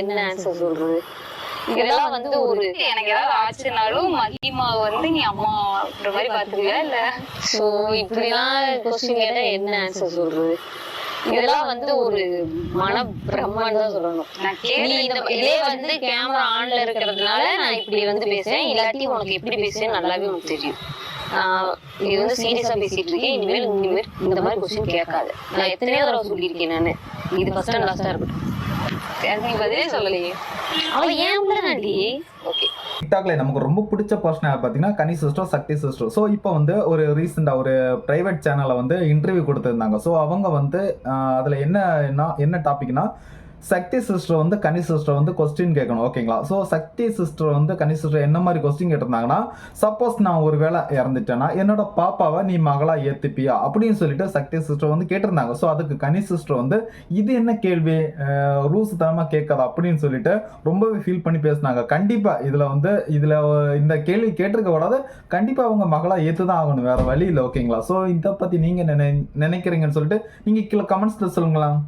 என்ன ஆன்சர் சொல்றது. இதெல்லாம் வந்து ஒரு எனக்கு ஏதாவது ஆச்சுனாலும் மகிமா வந்து நீ அம்மா அப்படின்ற மாதிரி பாத்துக்கியா இல்ல? ஸோ இப்படிலாம் கொஸ்டின் கேட்டா என்ன ஆன்சர் சொல்றது. இதெல்லாம் வந்து ஒரு மன பிரம்மன் தான் சொல்லணும். இதே வந்து கேமரா ஆன்ல இருக்கிறதுனால நான் இப்படி வந்து பேசுறேன். இல்லாட்டி உனக்கு எப்படி பேசுறேன் நல்லாவே உனக்கு தெரியும். இது வந்து சீரியஸா பேசிட்டு இருக்கேன். இனிமேல் இனிமேல் இந்த மாதிரி கொஸ்டின் கேட்காது. நான் எத்தனையோ தடவை சொல்லியிருக்கேன் நான். இது ஃபர்ஸ்ட் அண்ட் லாஸ்டா இருக்கட்டும். நீ பதிலே சொல்லலையே. அவன் ஏன் உள்ளதாண்டி ஓகே டிக்டாக்ல நமக்கு ரொம்ப பிடிச்ச பர்சன் யார் பார்த்தீங்கன்னா கனி சிஸ்டர் சக்தி சிஸ்டர். ஸோ இப்போ வந்து ஒரு ரீசெண்டாக ஒரு ப்ரைவேட் சேனலில் வந்து இன்டர்வியூ கொடுத்துருந்தாங்க. ஸோ அவங்க வந்து அதில் என்ன என்ன டாபிக்னா சக்தி சிஸ்டர் வந்து கனி சிஸ்டர் வந்து கொஸ்டின் கேட்கணும் ஓகேங்களா? ஸோ சக்தி சிஸ்டர் வந்து கனி சிஸ்டர் என்ன மாதிரி கொஸ்டின் கேட்டிருந்தாங்கன்னா சப்போஸ் நான் ஒரு வேளை இறந்துட்டேன்னா என்னோட பாப்பாவை நீ மகளா ஏத்துப்பியா? அப்படின்னு சொல்லிட்டு சக்தி சிஸ்டர் வந்து கேட்டிருந்தாங்க. ஸோ அதுக்கு கனி சிஸ்டர் வந்து இது என்ன கேள்வி? ரூல்ஸ் தனமாக கேட்காது? அப்படின்னு சொல்லிட்டு ரொம்பவே ஃபீல் பண்ணி பேசினாங்க. கண்டிப்பாக இதில் வந்து இதில் இந்த கேள்வி கேட்டிருக்க கூடாது கண்டிப்பாக அவங்க மகளா ஏற்று தான் ஆகணும். வேற வழி இல்லை ஓகேங்களா? ஸோ இதை பற்றி நீங்கள் நினை நினைக்கிறீங்கன்னு சொல்லிட்டு நீங்கள் கீழே கமெண்ட்ஸில் சொல்லுங்களேன்.